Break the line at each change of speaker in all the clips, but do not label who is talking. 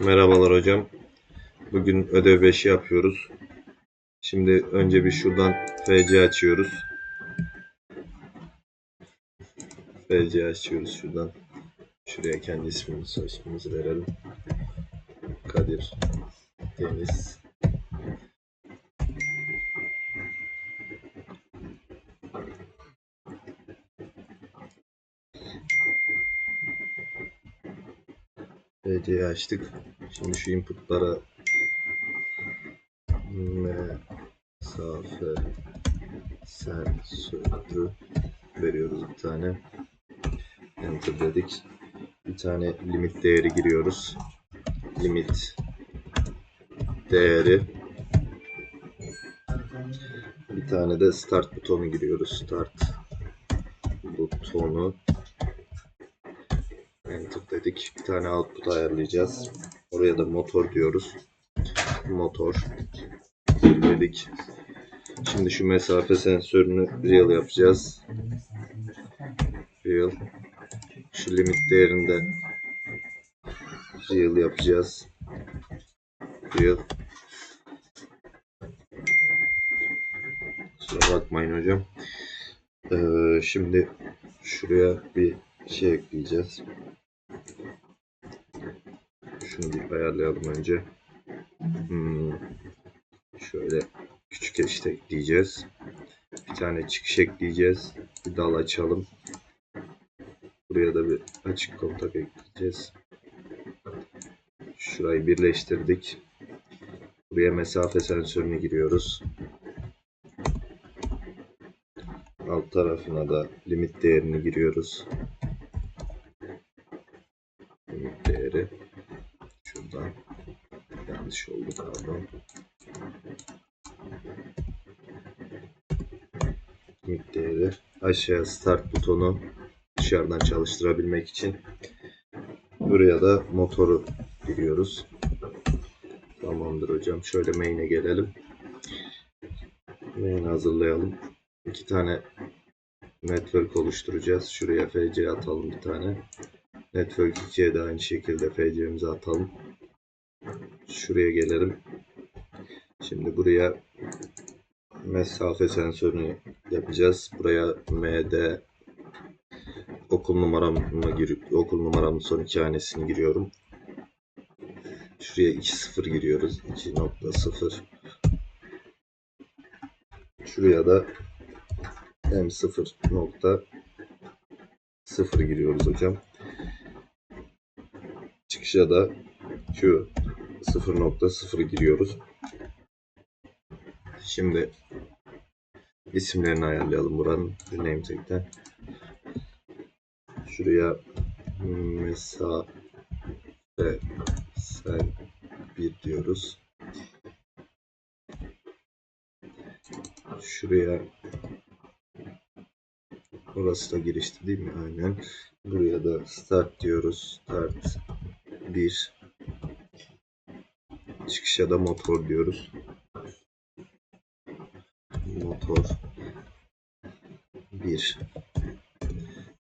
Merhabalar hocam. Bugün ödev 5'i yapıyoruz. Şimdi önce bir şuradan FC açıyoruz. FC açıyoruz şuradan. Şuraya kendi ismimizi, ismimizi verelim. Kadir Deniz. FC'yi açtık. Şimdi şu inputlara mesafe sensörü veriyoruz bir tane. Enter dedik. Bir tane limit değeri giriyoruz. Limit değeri. Bir tane de start butonu giriyoruz. Start butonu. Enter dedik. Bir tane output ayarlayacağız. Oraya da motor diyoruz. Motor dedik. Şimdi şu mesafe sensörünü real yapacağız. Real. Şu limit değerinde real yapacağız. Real. Kusura bakmayın hocam. Ee, şimdi şuraya bir şey ekleyeceğiz. Şunu bir ayarlayalım önce. Hmm. Şöyle küçük eşit ekleyeceğiz. Bir tane çıkış ekleyeceğiz. Bir dal açalım. Buraya da bir açık kontak ekleyeceğiz. Şurayı birleştirdik. Buraya mesafe sensörünü giriyoruz. Alt tarafına da limit değerini giriyoruz. Limit değeri şuradan yanlış oldu pardon. Limit değeri aşağıya start butonu dışarıdan çalıştırabilmek için buraya da motoru giriyoruz. Tamamdır hocam. Şöyle main'e gelelim. Main hazırlayalım. İki tane network oluşturacağız. Şuraya FC atalım bir tane. Network 2'ye de aynı şekilde FC'mizi atalım. Şuraya gelelim. Şimdi buraya mesafe sensörünü yapacağız. Buraya MD okul numaramı gir okul numaramın son iki hanesini giriyorum. Şuraya 2.0 giriyoruz. 2.0 Şuraya da M0.0 giriyoruz hocam. Çıkışa da şu 0.0 giriyoruz. Şimdi isimlerini ayarlayalım buranın name tag'ten. Şuraya mesafe sen bir diyoruz. Şuraya Orası da girişti değil mi? Aynen. Buraya da start diyoruz. Start 1 Çıkışa da motor diyoruz. Motor 1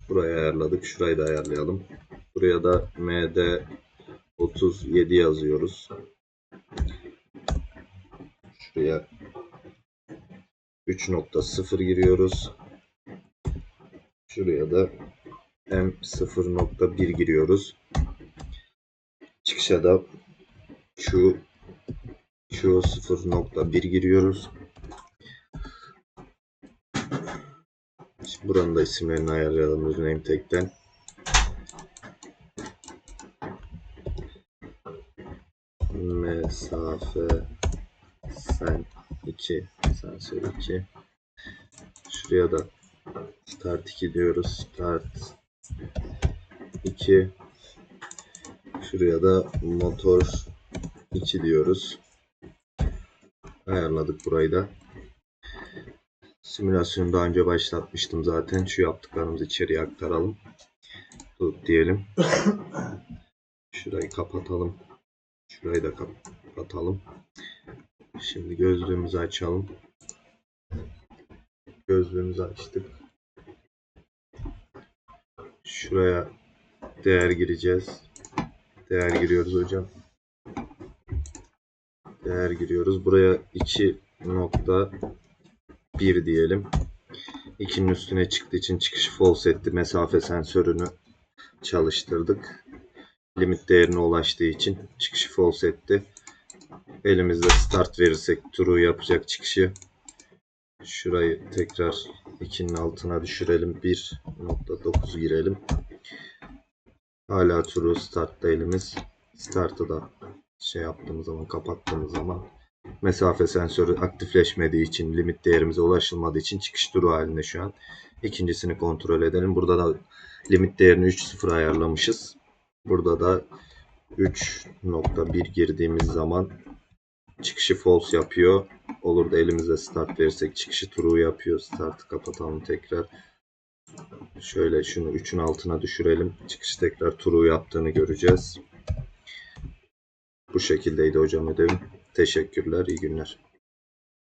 Burayı ayarladık. Şurayı da ayarlayalım. Buraya da MD 37 yazıyoruz. Şuraya 3.0 giriyoruz. Şuraya da M0.1 giriyoruz. Çıkışa da Q Q0.1 giriyoruz. Şimdi buranın da isimlerini ayarlayalım name tag'ten. Mesafe sen 2 sensör 2 Şuraya da start 2 diyoruz. Start 2 Şuraya da motor 2 diyoruz. Ayarladık burayı da. Simülasyonu daha önce başlatmıştım zaten. Şu yaptıklarımızı içeriye aktaralım. Dur diyelim. Şurayı kapatalım. Şurayı da kapatalım. Şimdi gözlüğümüzü açalım. Gözlüğümüzü açtık. Şuraya değer gireceğiz. Değer giriyoruz hocam. Değer giriyoruz. Buraya 2.1 diyelim. 2'nin üstüne çıktığı için çıkışı false etti. Mesafe sensörünü çalıştırdık. Limit değerine ulaştığı için çıkışı false etti. Elimizde start verirsek true yapacak çıkışı. Şurayı tekrar 2'nin altına düşürelim. 1.9 girelim. Hala true startta elimiz. Startı da şey yaptığımız zaman kapattığımız zaman mesafe sensörü aktifleşmediği için limit değerimize ulaşılmadığı için çıkış true halinde şu an. İkincisini kontrol edelim. Burada da limit değerini 3.0 ayarlamışız. Burada da 3.1 girdiğimiz zaman çıkışı false yapıyor. Olur da elimizde start verirsek çıkışı true yapıyor. Startı kapatalım tekrar. Şöyle şunu 3'ün altına düşürelim. Çıkışı tekrar true yaptığını göreceğiz. Bu şekildeydi hocam ödevim. Teşekkürler, iyi günler.